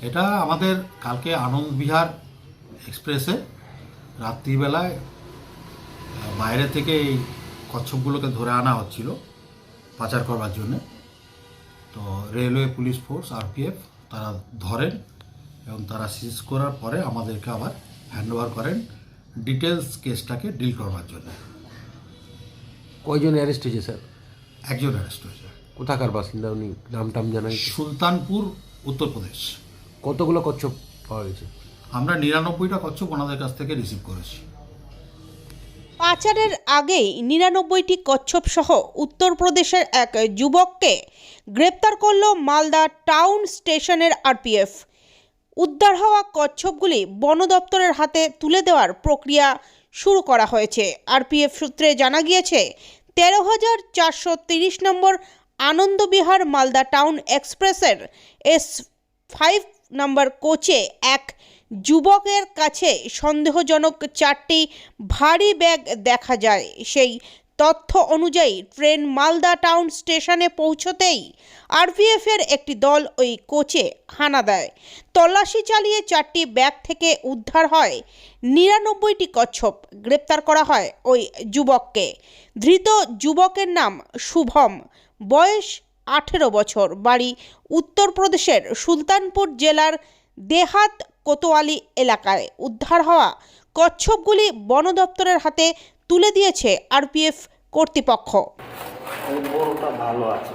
এটা আমাদের কালকে আনন্দ বিহার এক্সপ্রেসে রাত্রিবেলায় বাইরে থেকে এই কচ্ছপগুলোকে ধরে আনা হচ্ছিল পাচার করবার জন্য। তো রেলওয়ে পুলিশ ফোর্স আরপিএফ তারা ধরেন এবং তারা সিজ করার পরে আমাদেরকে আবার হ্যান্ড ওভার করেন ডিটেলস কেসটাকে ডিল করবার জন্য। কয়জন অ্যারেস্ট হয়েছে স্যার একজন অ্যারেস্ট হয়েছে। কোথাকার বাসিন্দা উনি নাম টাম জানাই? সুলতানপুর উত্তরপ্রদেশ। কতগুলো কচ্ছপ পাওয়া গেছে? আমরা নিরানব্বইটা কচ্ছপ ওনাদের কাছ থেকে রিসিভ করেছি। পাচারের আগেই নিরানব্বইটি কচ্ছপ সহ উত্তরপ্রদেশের এক যুবককে গ্রেপ্তার করল মালদা টাউন স্টেশনের আরপিএফ। উদ্ধার হওয়া কচ্ছপগুলি বন দপ্তরের হাতে তুলে দেওয়ার প্রক্রিয়া শুরু করা হয়েছে। আরপিএফ সূত্রে জানা গিয়েছে তেরো হাজার চারশো তিরিশ নম্বর আনন্দবিহার মালদা টাউন এক্সপ্রেসের এস ফাইভ নম্বর কোচে এক যুবকের কাছে সন্দেহজনক চারটি ভারী ব্যাগ দেখা যায়। সেই তথ্য অনুযায়ী ট্রেন মালদা টাউন স্টেশনে পৌঁছতেই আরপিএফের একটি দল ওই কোচে হানা দেয়। তল্লাশি চালিয়ে চারটি ব্যাগ থেকে উদ্ধার হয় নিরানব্বইটি কচ্ছপ। গ্রেপ্তার করা হয় ওই যুবককে। ধৃত যুবকের নাম শুভম। বয়স আঠেরো বছর। বাড়ি উত্তরপ্রদেশের সুলতানপুর জেলার দেহাত কোতোয়ালি এলাকায়। উদ্ধার হওয়া কচ্ছপগুলি বন দপ্তরের হাতে তুলে দিয়েছে আরপিএফ কর্তৃপক্ষ। ভালো আছে।